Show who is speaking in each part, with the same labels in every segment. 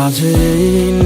Speaker 1: আজ এই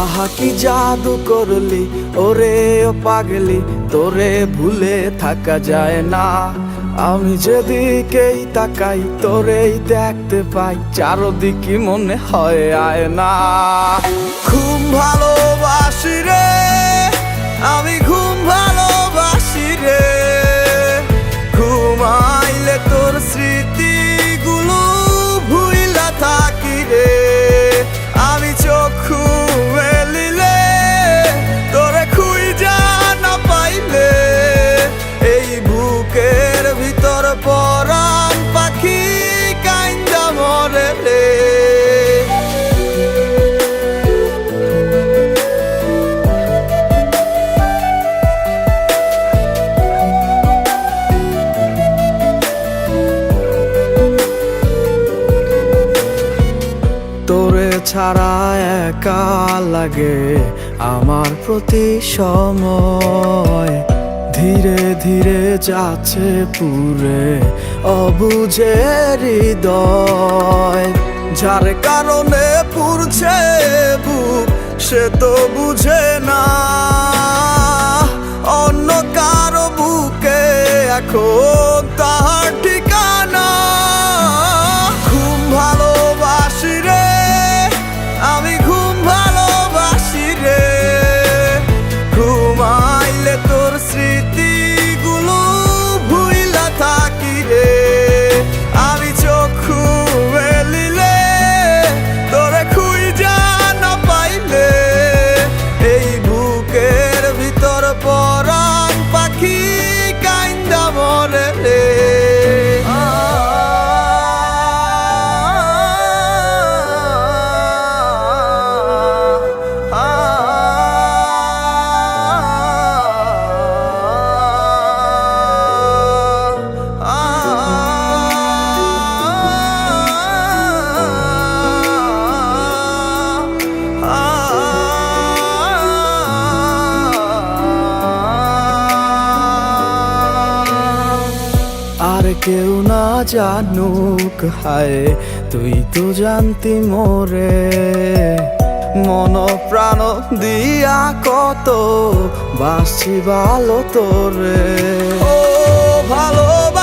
Speaker 1: আহা কি জাদু করলি? ওরে ও পাগলি, তোরে ভুলে থাকা যায় না। আমি যেদিকেই তাকাই, তোরেই দেখতে পাই চারদিকে মনে হয় আয় না ঘুম ভালোবাসি রে, আমি ঘুম ভালোবাসি তোরে ছাড়া একা লাগে আমার প্রতি সময়। ধীরে ধীরে যাচ্ছে পুরে অবুঝে হৃদয়। যার কারণে পুরছে বুক, সে তো বুঝে তোর আর কেউ না জানুক, হায়, তুই তো জানতি মোরে। মন প্রাণ দিয়া কত বাসছি ভালো তোরে। ও ভালোবাসার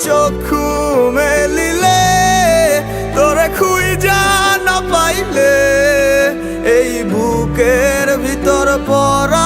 Speaker 1: চক্ষু মেলিলে তোরে যা না পাইলে এই বুকের ভিতর পরা